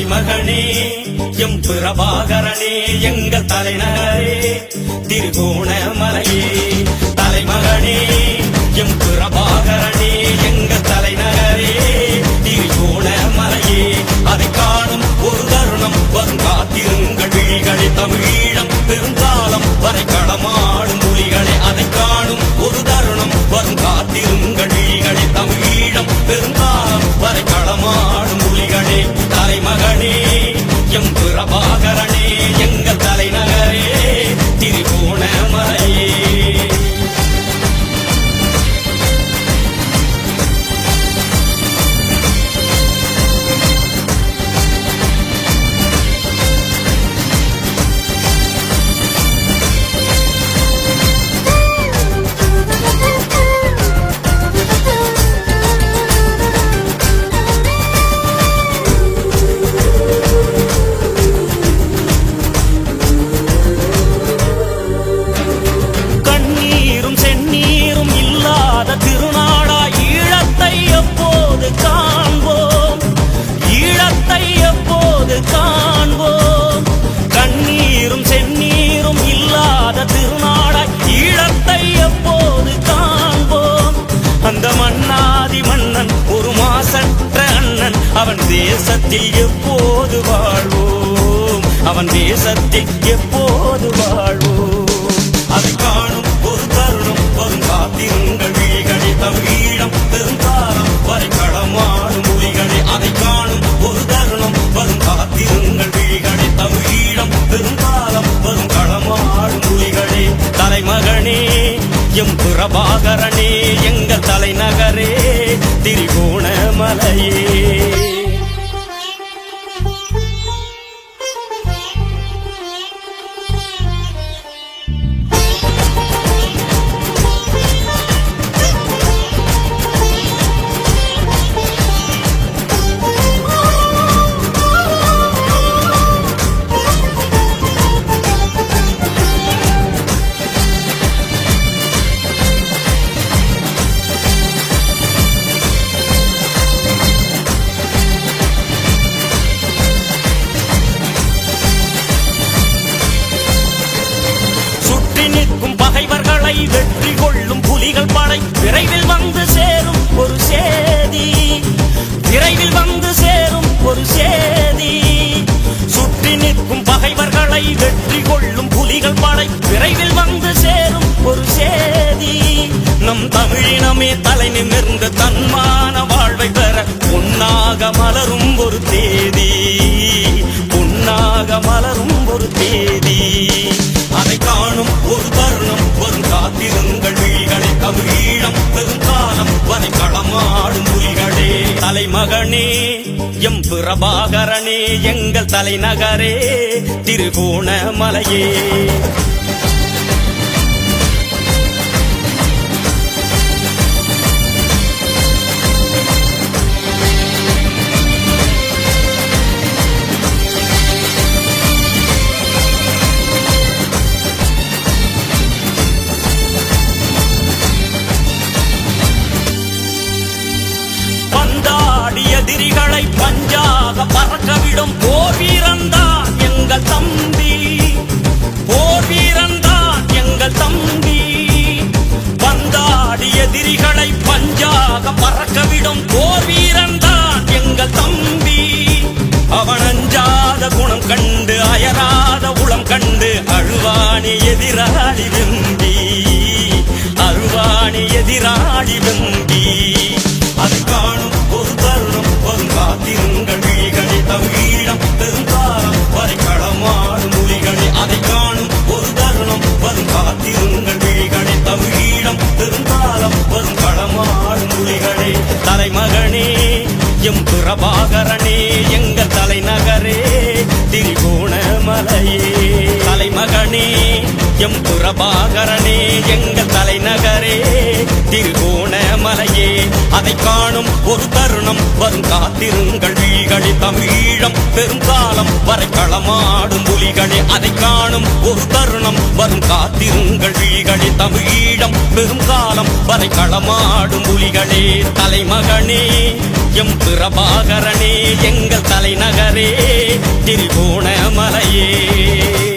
தலைமகனே M பிரபாகரனே எங்கள் தலைநகரே திருகோணமலையே. தலைமகனே M பிரபாகரனே அவன் தேசத்தில் எப்போது வாழ்வோம்? அவன் தேசத்தில் எப்போது வாழ்வோம்? அதை காணும் ஒரு தருணம் வரும் காத்திருங்கள். விழிகளே தமிழீழம் பெருங்காலம் வரை களமாடும் மொழிகளே அதை காணும் ஒரு தருணம் வரும் காத்திருங்கள். விழிகளே தமிழீழம் பெருங்காலம் வரும் களமாடும் மொழிகளே தலைமகனே எம் புறபாகரனே எங்கள் தலைநகரே திரு கொள்ளும் புலிகள் படை விரைவில் வந்து சேரும் ஒரு சேதி. நம் தமிழினமே தலை நிமிர்ந்து தன்மான வாழ்வை பெற பொன்னாக மலரும் ஒரு தேதி. பொன்னாக மலரும் ஒரு தேதி. அதை காணும் ஒரு தருணம் வரும் காத்திருங்கள் விழிகளை. தமிழீழம் பெருங்காலம் வரை களமாடும் புலிகளே. தலைமகனே பிரபாகரனே எங்கள் தலைநகரே திருகோணமலையே. எதிரிகளை பஞ்சாக பறக்கவிடும் போர் வீரன்தான் எங்கள் தம்பி. போர் வீரன்தான் எங்கள் தம்பி. வந்தாடி எதிரிகளை பஞ்சாக பறக்கவிடும் போர் வீரன்தான் எங்கள் தம்பி. அவன் அஞ்சாத குணம் கண்டு அயராத உளம் கண்டு அழுவாணி எதிராளி வெம்பி. அழுவாணி எதிராளி வெம்பி. மகனே எம் புறபாகரனே எங்கள் தலைநகரே திருகோணமலையே. அதை காணும் ஒரு தருணம் வரும் காத்திருங்கள் வீகளி தமிழம் பெருங்காலம் வரை களமாடும் புலிகளே அதை காணும் ஒரு தருணம் வரும் காத்திருங்கள் வீகளி தமிழம் பெருங்காலம் வரை களமாடும் புலிகளே தலைமகனே எம் பிரபாகரனே எங்கள் தலைநகரே திரிகோணமலையே. மலையே